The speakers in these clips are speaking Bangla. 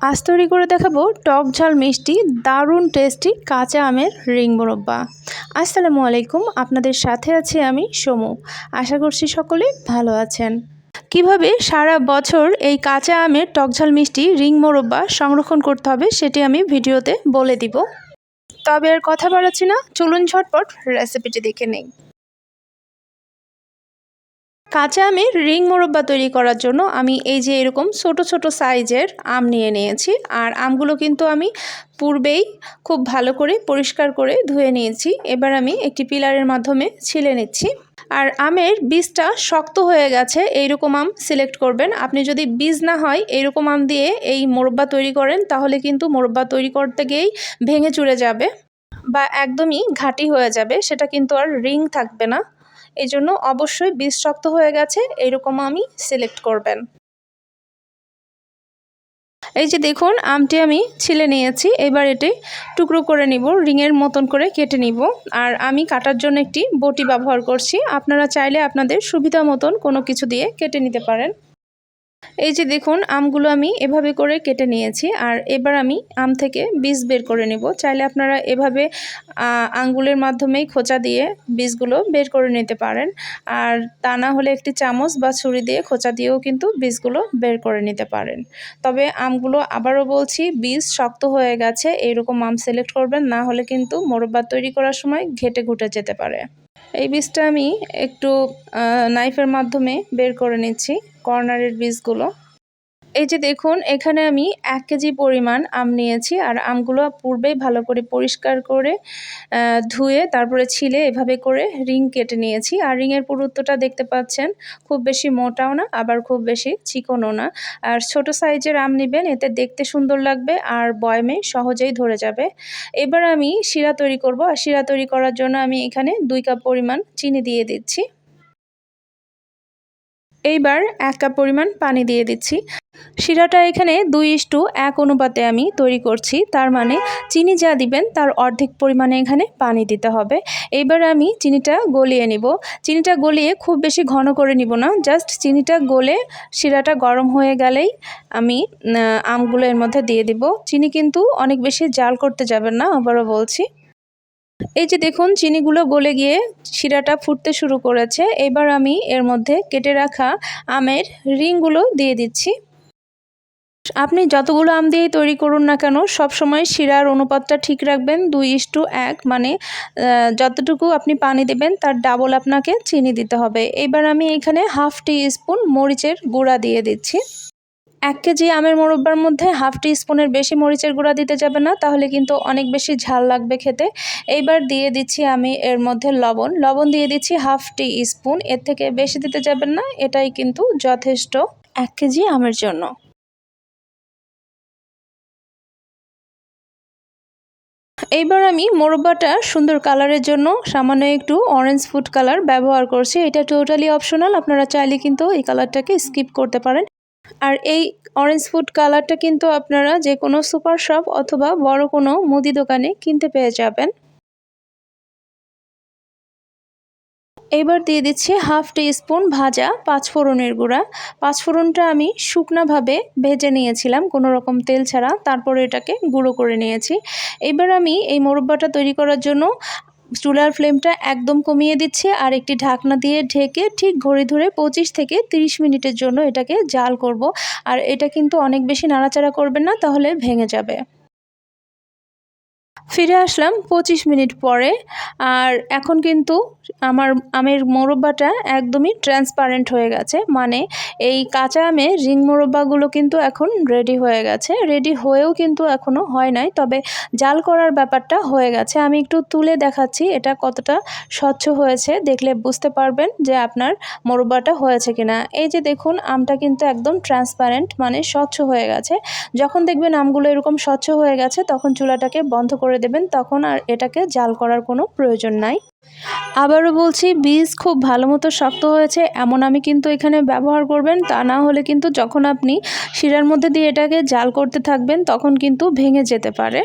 আজ তৈরি করে দেখাবো টক ঝাল মিষ্টি, দারুণ টেস্টি কাঁচা আমের রিং মোরব্বা। আসসালামু আলাইকুম, আপনাদের সাথে আছি আমি সমু। আশা করছি সকলে ভালো আছেন। কীভাবে সারা বছর এই কাঁচা আমের টকঝাল মিষ্টি, রিং মোরব্বা সংরক্ষণ করতে হবে সেটি আমি ভিডিওতে বলে দিব। তবে আর কথা বাড়াচ্ছি না, চলুন ঝটপট রেসিপিটি দেখে নেই। কাঁচা আমের রিং মোরব্বা তৈরি করার জন্য আমি এই যে এরকম ছোট ছোট সাইজের আম নিয়ে নিয়েছি। আর আমগুলো কিন্তু আমি পূর্বেই খুব ভালো করে পরিষ্কার করে ধুয়ে নিয়েছি। এবার আমি একটি পিলারের মাধ্যমে ছিলে নিচ্ছি। আর আমের বীজটা শক্ত হয়ে গেছে, এইরকম আম সিলেক্ট করবেন। আপনি যদি বীজ না হয় এইরকম আম দিয়ে এই মোরব্বা তৈরি করেন, তাহলে কিন্তু মোরব্বা তৈরি করতে গিয়েই ভেঙে চুরে যাবে বা একদমই ঘাটি হয়ে যাবে। সেটা কিন্তু আর রিং থাকবে না। এই জন্য অবশ্যই বীজ শক্ত হয়ে গেছে, এরকম আমি সিলেক্ট করবেন। এই যে দেখুন, আমটি আমি ছিলে নিয়েছি, এবার এটি টুকরো করে নিব, রিংয়ের মতন করে কেটে নিব। আর আমি কাটার জন্য একটি বটি ব্যবহার করছি, আপনারা চাইলে আপনাদের সুবিধা মতন কোনো কিছু দিয়ে কেটে নিতে পারেন। এই যে দেখুন, আমগুলো আমি এভাবে করে কেটে নিয়েছি। আর এবার আমি আম থেকে বীজ বের করে নেব। চাইলে আপনারা এভাবে আঙ্গুলের মাধ্যমেই খোঁচা দিয়ে বীজগুলো বের করে নিতে পারেন। আর তা না হলে একটি চামচ বা ছুরি দিয়ে খোঁচা দিয়েও কিন্তু বীজগুলো বের করে নিতে পারেন। তবে আমগুলো আবারও বলছি, বীজ শক্ত হয়ে গেছে, এইরকম আম সিলেক্ট করবেন, না হলে কিন্তু মোরব্বা তৈরি করার সময় ঘেটে ঘুটে যেতে পারে। এই বীজটা আমি একটু নাইফের মাধ্যমে বের করে নিচ্ছি কর্নারের বীজগুলো। এই যে দেখুন, এখানে আমি এক কেজি পরিমাণ আম নিয়েছি আর আমগুলো পূর্বেই ভালো করে পরিষ্কার করে ধুয়ে তারপরে ছিলে এভাবে করে রিং কেটে নিয়েছি। আর রিংয়ের পুরুত্বটা দেখতে পাচ্ছেন, খুব বেশি মোটাও না, আবার খুব বেশি চিকনও না। আর ছোট সাইজের আম নেবেন, এতে দেখতে সুন্দর লাগবে আর বয়মে সহজেই ধরে যাবে। এবার আমি শিরা তৈরি করব, আর শিরা তৈরি করার জন্য আমি এখানে দুই কাপ পরিমাণ চিনি দিয়ে দিচ্ছি। এইবার এক কাপ পরিমাণ পানি দিয়ে দিচ্ছি। শিরাটা এখানে দুই ইস্টু এক অনুপাতে আমি তৈরি করছি। তার মানে চিনি যা দিবেন তার অর্ধেক পরিমাণে এখানে পানি দিতে হবে। এইবার আমি চিনিটা গলিয়ে নিব। চিনিটা গলিয়ে খুব বেশি ঘন করে নিব না। জাস্ট চিনিটা গলে শিরাটা গরম হয়ে গেলেই আমি আমগুলো এর মধ্যে দিয়ে দিব। চিনি কিন্তু অনেক বেশি জাল করতে যাবেন না, আবারও বলছি। এই যে দেখুন, চিনিগুলো গলে গিয়ে শিরাটা ফুটতে শুরু করেছে। এবার আমি এর মধ্যে কেটে রাখা আমের রিংগুলো দিয়ে দিচ্ছি। আপনি যতগুলো আম দিয়ে তৈরি করুন না কেন, সব সময় শিরার অনুপাতটা ঠিক রাখবেন। দুই ইস্টু এক মানে যতটুকু আপনি পানি দেবেন, তার ডাবল আপনাকে চিনি দিতে হবে। এবার আমি এখানে হাফ টি স্পুন মরিচের গুঁড়া দিয়ে দিচ্ছি। এক কেজি আমের মোরব্বার মধ্যে হাফ টি স্পুনের বেশি মরিচের গুঁড়া দিতে যাবে না, তাহলে কিন্তু অনেক বেশি ঝাল লাগবে খেতে। এইবার দিয়ে দিচ্ছি আমি এর মধ্যে লবণ। লবণ দিয়ে দিচ্ছি হাফ টি স্পুন এর থেকে বেশি দিতে যাবেন না, এটাই কিন্তু যথেষ্ট এক কেজি আমের জন্য। এইবার আমি মোরব্বাটা সুন্দর কালারের জন্য, সামান্য একটু অরেঞ্জ ফুড কালার ব্যবহার করছি। এটা টোটালি অপশনাল আপনারা চাইলে কিন্তু এই কালারটাকে স্কিপ করতে পারেন। আর এই অরেঞ্জ ফুড কালারটা কিন্তু আপনারা যে কোনো সুপার শপ অথবা বড় কোনো মুদি দোকানে কিনতে পেয়ে যাবেন। এবার দিয়ে দিচ্ছি হাফ টি স্পুন ভাজা পাঁচফোড়নের গুঁড়া। পাঁচফোড়নটা আমি শুকনাভাবে ভেজে নিয়েছিলাম, কোনো রকম তেল ছাড়া। তারপরে এটাকে গুঁড়ো করে নিয়েছি। এবার আমি এই মোরব্বাটা তৈরি করার জন্য চুলার ফ্লেমটা একদম কমিয়ে দিচ্ছে আর একটি ঢাকনা দিয়ে ঢেকে ঠিক ঘড়ি ধরে পঁচিশ থেকে 30 মিনিটের জন্য এটাকে জাল করব। আর এটা কিন্তু অনেক বেশি নাড়াচাড়া করবেন না, তাহলে ভেঙে যাবে। ফিরে আসলাম পঁচিশ মিনিট পরে। আর এখন কিন্তু আমার আমের মোরব্বাটা একদমই ট্রান্সপারেন্ট হয়ে গেছে। মানে এই কাঁচা আমের রিং মোরব্বাগুলো কিন্তু এখন রেডি হয়ে গেছে। রেডি হয়েও কিন্তু এখনও হয় নাই, তবে জাল করার ব্যাপারটা হয়ে গেছে। আমি একটু তুলে দেখাচ্ছি এটা কতটা স্বচ্ছ হয়েছে, দেখলে বুঝতে পারবেন যে আপনার মোরব্বাটা হয়েছে কিনা। এই যে দেখুন, আমটা কিন্তু একদম ট্রান্সপারেন্ট মানে স্বচ্ছ হয়ে গেছে। যখন দেখবেন আমগুলো এরকম স্বচ্ছ হয়ে গেছে, তখন চুলাটাকে বন্ধ করে দেবেন, তখন আর এটাকে জাল করার কোনো প্রয়োজন নাই। আবারও বলছি, বীজ খুব ভালো মতো শক্ত হয়েছে, এমন আমি কিন্তু এখানে ব্যবহার করবেন, তা না হলে কিন্তু যখন আপনি শিরার মধ্যে দিয়ে এটাকে জাল করতে থাকবেন, তখন কিন্তু ভেঙে যেতে পারে।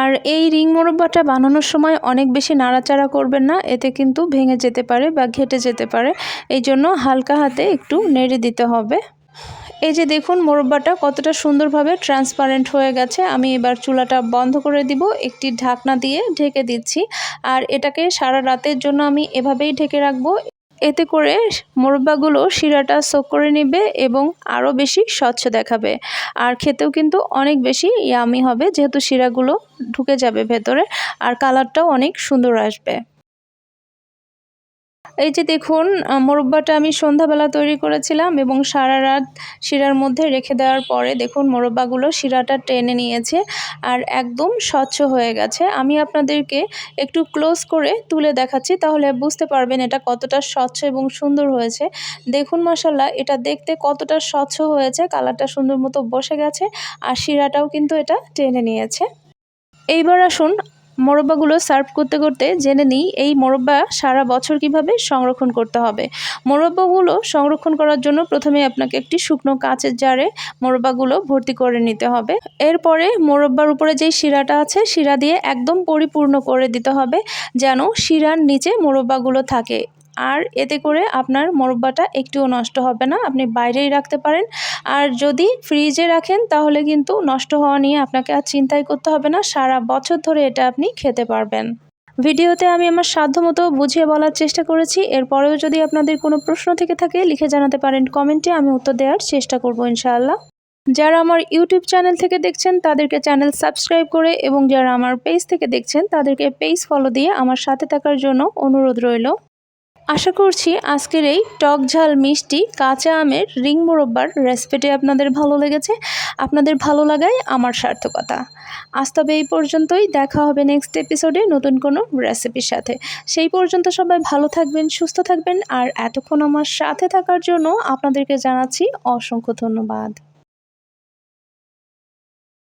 আর এই রিং মোরব্বাটা বানানোর সময় অনেক বেশি নাড়াচাড়া করবেন না, এতে কিন্তু ভেঙে যেতে পারে বা ঘেটে যেতে পারে এই জন্য হালকা হাতে একটু নেড়ে দিতে হবে। এই যে দেখুন, মোরব্বাটা কতটা সুন্দরভাবে ট্রান্সপারেন্ট হয়ে গেছে। আমি এবার চুলাটা বন্ধ করে দিব, একটি ঢাকনা দিয়ে ঢেকে দিচ্ছি। আর এটাকে সারা রাতের জন্য আমি এভাবেই ঢেকে রাখব। এতে করে মোরব্বাগুলো শিরাটা সোক করে নেবে এবং আরও বেশি স্বচ্ছ দেখাবে। আর খেতেও কিন্তু অনেক বেশি ইয়ামি হবে, যেহেতু শিরাগুলো ঢুকে যাবে ভেতরে, আর কালারটাও অনেক সুন্দর আসবে। এই যে দেখুন মোরব্বাটা আমি সন্ধ্যাবেলা তৈরি করেছিলাম এবং সারা রাত শিরার মধ্যে রেখে দেওয়ার পরে দেখুন, মোরব্বাগুলো শিরাটা টেনে নিয়েছে আর একদম স্বচ্ছ হয়ে গেছে। আমি আপনাদেরকে একটু ক্লোজ করে তুলে দেখাচ্ছি, তাহলে বুঝতে পারবেন এটা কতটা স্বচ্ছ এবং সুন্দর হয়েছে। দেখুন মশাল্লা এটা দেখতে কতটা স্বচ্ছ হয়েছে, কালারটা সুন্দর মতো বসে গেছে আর শিরাটাও কিন্তু এটা টেনে নিয়েছে। এইবার আসুন মোরব্বাগুলো সার্ভ করতে করতে জেনে নিই, এই মোরব্বা সারা বছর কীভাবে সংরক্ষণ করতে হবে। মোরব্বাগুলো সংরক্ষণ করার জন্য প্রথমে আপনাকে একটি শুকনো কাঁচের জারে মোরব্বাগুলো ভর্তি করে নিতে হবে। এরপরে মোরব্বার উপরে যেই শিরাটা আছে, শিরা দিয়ে একদম পরিপূর্ণ করে দিতে হবে, যেন শিরার নিচে মোরব্বাগুলো থাকে। আর এতে করে আপনার মোরব্বাটা একটুও নষ্ট হবে না, আপনি বাইরেই রাখতে পারেন। আর যদি ফ্রিজে রাখেন, তাহলে কিন্তু নষ্ট হওয়া নিয়ে আপনাকে আর চিন্তাই করতে হবে না, সারা বছর ধরে এটা আপনি খেতে পারবেন। ভিডিওতে আমি আমার সাধ্যমতো বুঝিয়ে বলার চেষ্টা করেছি, এরপরেও যদি আপনাদের কোনো প্রশ্ন থেকে থাকে, লিখে জানাতে পারেন কমেন্টে, আমি উত্তর দেওয়ার চেষ্টা করব ইনশাআল্লাহ। যারা আমার ইউটিউব চ্যানেল থেকে দেখছেন, তাদেরকে চ্যানেল সাবস্ক্রাইব করে এবং যারা আমার পেজ থেকে দেখছেন, তাদেরকে পেজ ফলো দিয়ে আমার সাথে থাকার জন্য অনুরোধ রইল। আশা করছি আজকের এই টক ঝাল মিষ্টি কাঁচা আমের রিং মোরব্বার রেসিপিটি আপনাদের ভালো লেগেছে। আপনাদের ভালো লাগায় আমার সার্থকতা। আজ তবে এই পর্যন্তই। দেখা হবে নেক্সট এপিসোডে নতুন কোনো রেসিপির সাথে। সেই পর্যন্ত সবাই ভালো থাকবেন, সুস্থ থাকবেন। আর এতক্ষণ আমার সাথে থাকার জন্য আপনাদেরকে জানাচ্ছি অসংখ্য ধন্যবাদ।